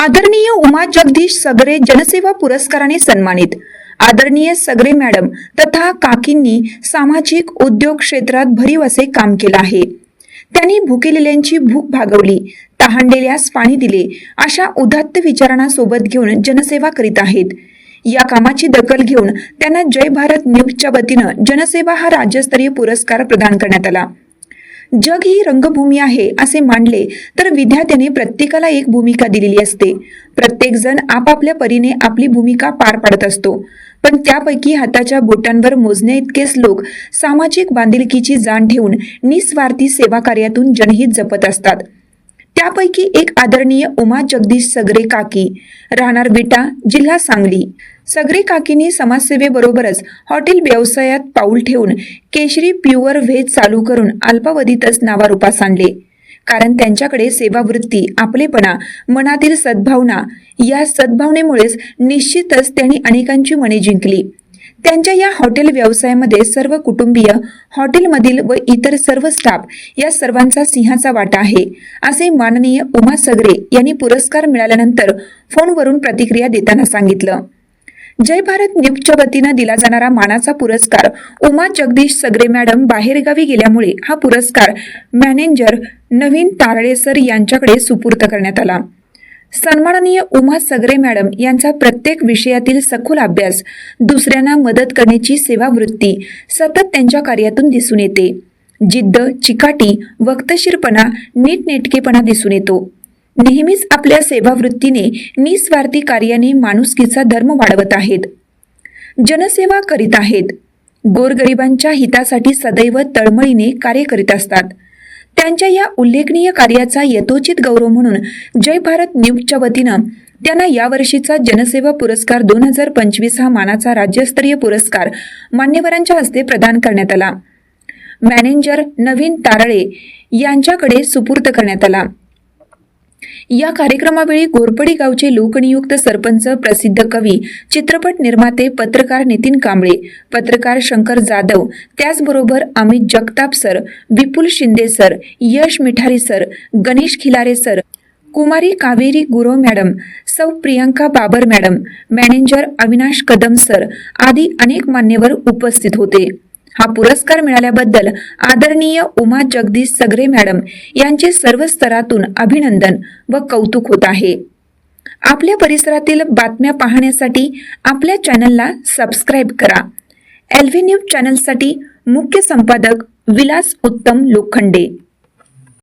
आदरणीय उमा जगदीश सगरे जनसेवा पुरस्काराने सन्मानित. आदरणीय सगरे मॅडम तथा काकींनी सामाजिक उद्योग क्षेत्रात भरीव असे काम केलं आहे. त्यांनी भुकेलेल्यांची भूक भागवली तहानलेल्यास पाणी दिले अशा उदात्त विचारांना सोबत घेऊन जनसेवा करीत आहेत. या कामाची दखल घेऊन त्यांना जय भारत न्यूजच्या वतीनं जनसेवा हा राज्यस्तरीय पुरस्कार प्रदान करण्यात आला. जग ही रंगभूमी आहे असे मांडले तर विद्यार्थ्याने प्रत्येकाला एक भूमिका दिलेली असते. प्रत्येक जण आपापल्या परीने आपली भूमिका पार पाडत असतो. पण त्यापैकी हाताच्या बोटांवर मोजण्या इतकेच लोक सामाजिक बांधिलकीची जाण ठेवून निस्वार्थी सेवा कार्यातून जनहित जपत असतात. त्यापैकी एक आदरणीय उमा जगदीश सगरे काकी राहणार विटा जिल्हा सांगली. सगरी काकींनी समाजसेवेबरोबरच हॉटेल व्यवसायात पाऊल ठेवून केशरी प्युअर व्हेज चालू करून अल्पावधीतच नावारूपास आणले. कारण त्यांच्याकडे सेवावृत्ती आपलेपणा मनातील सद्भावना या सद्भावनेमुळेच निश्चितच त्यांनी अनेकांची मने जिंकली. त्यांच्या या हॉटेल व्यवसायामध्ये सर्व कुटुंबीय हॉटेलमधील व इतर सर्व स्टाफ या सर्वांचा सिंहाचा वाटा आहे असे माननीय उमा सगरे यांनी पुरस्कार मिळाल्यानंतर फोनवरून प्रतिक्रिया देताना सांगितलं. जय भारत न्यूजच्या वतीनं दिला जाणारा मानाचा पुरस्कार उमा जगदीश सगरे मॅडम बाहेरगावी गेल्यामुळे हा पुरस्कार मॅनेजर नवीन तारळे सर यांच्याकडे सुपूर्त करण्यात आला. सन्माननीय उमा सगरे मॅडम यांचा प्रत्येक विषयातील सखोल अभ्यास दुसऱ्यांना मदत करण्याची सेवावृत्ती सतत त्यांच्या कार्यातून दिसून येते. जिद्द चिकाटी वक्तशीरपणा नीटनेटकेपणा दिसून येतो. नेहमीच आपल्या सेवावृत्तीने निस्वार्थी कार्याने माणुसकीचा धर्म वाढवत आहेत. जनसेवा करीत आहेत. गोरगरिबांच्या हितासाठी सदैव तळमळीने कार्य करीत असतात. त्यांच्या या उल्लेखनीय कार्याचा यथोचित गौरव म्हणून जय भारत न्यूजच्या वतीनं त्यांना यावर्षीचा जनसेवा पुरस्कार दोन हजार पंचवीस हा मानाचा राज्यस्तरीय पुरस्कार मान्यवरांच्या हस्ते प्रदान करण्यात आला. मॅनेजर नवीन तारळे यांच्याकडे सुपूर्द करण्यात आला. या कार्यक्रमावेळी घोरपडी गावचे लोकनियुक्त सरपंच प्रसिद्ध कवी चित्रपट निर्माते पत्रकार नितीन कांबळे पत्रकार शंकर जाधव त्याचबरोबर Amit Jagtap sir Vipul Shinde sir Yash Mithari sir Ganesh Khilare sir कुमारी कावेरी गुरव मॅडम सौ Priyanka Babar madam manager Avinash Kadam sir आदी अनेक मान्यवर उपस्थित होते. हा पुरस्कार मिळाल्याबद्दल आदरणीय उमा जगदीश सगरे मॅडम यांचे सर्व स्तरातून अभिनंदन व कौतुक होत आहे. आपल्या परिसरातील बातम्या पाहण्यासाठी आपल्या चॅनलला सबस्क्राईब करा. एल व्ही न्यूज चॅनलसाठी मुख्य संपादक विलास उत्तम लोखंडे.